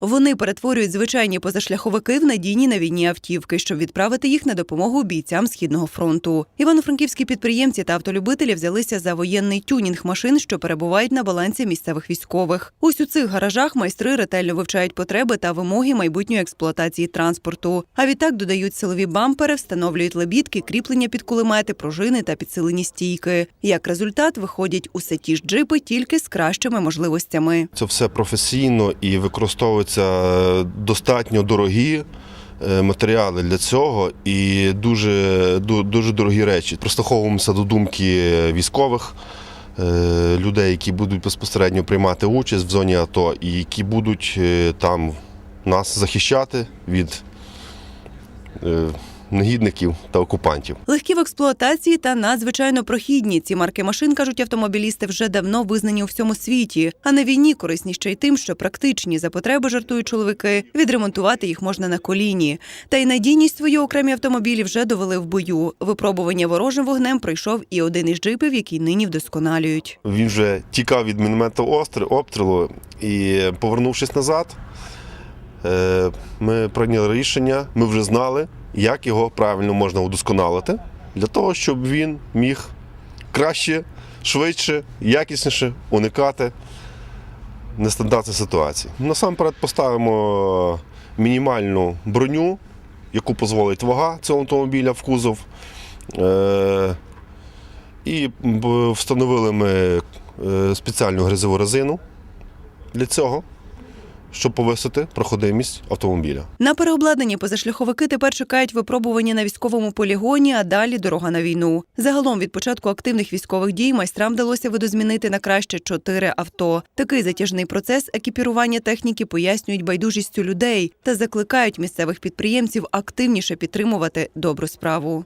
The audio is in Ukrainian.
Вони перетворюють звичайні позашляховики в надійні на війні автівки, щоб відправити їх на допомогу бійцям східного фронту. Івано-франківські підприємці та автолюбителі взялися за воєнний тюнінг машин, що перебувають на балансі місцевих військових. Ось у цих гаражах майстри ретельно вивчають потреби та вимоги майбутньої експлуатації транспорту. А відтак додають силові бампери, встановлюють лебідки, кріплення під кулемети, пружини та підсилені стійки. Як результат, виходять усе ті ж джипи, тільки з кращими можливостями. Це все професійно і використовуються е, достатньо дорогі е, матеріали для цього і дуже, дуже дорогі речі. Прослуховуємося до думки військових. е, Людей, які будуть безпосередньо приймати участь в зоні АТО і які будуть там нас захищати від негідників та окупантів. Легкі в експлуатації та надзвичайно прохідні. Ці марки машин, кажуть автомобілісти, вже давно визнані у всьому світі. А на війні корисні ще й тим, що практичні за потреби жартують чоловіки. Відремонтувати їх можна на коліні. Та й надійність свої окремі автомобілі вже довели в бою. Випробування ворожим вогнем пройшов і один із джипів, який нині вдосконалюють. Він вже тікав від остр- обстрілу і, повернувшись назад, ми прийняли рішення, ми вже знали, як його правильно можна удосконалити для того, щоб він міг краще, швидше, якісніше уникати нестандартних ситуацій. Насамперед поставимо мінімальну броню, яку дозволить вага цього автомобіля в кузов. Е, і встановили ми е, спеціальну грязову резину для цього, щоб повисити проходимість автомобіля. На переобладнані позашляховики тепер чекають випробування на військовому полігоні, а далі дорога на війну. Загалом від початку активних військових дій майстрам вдалося видозмінити на краще чотири авто. Такий затяжний процес екіпірування техніки пояснюють байдужістю людей та закликають місцевих підприємців активніше підтримувати добру справу.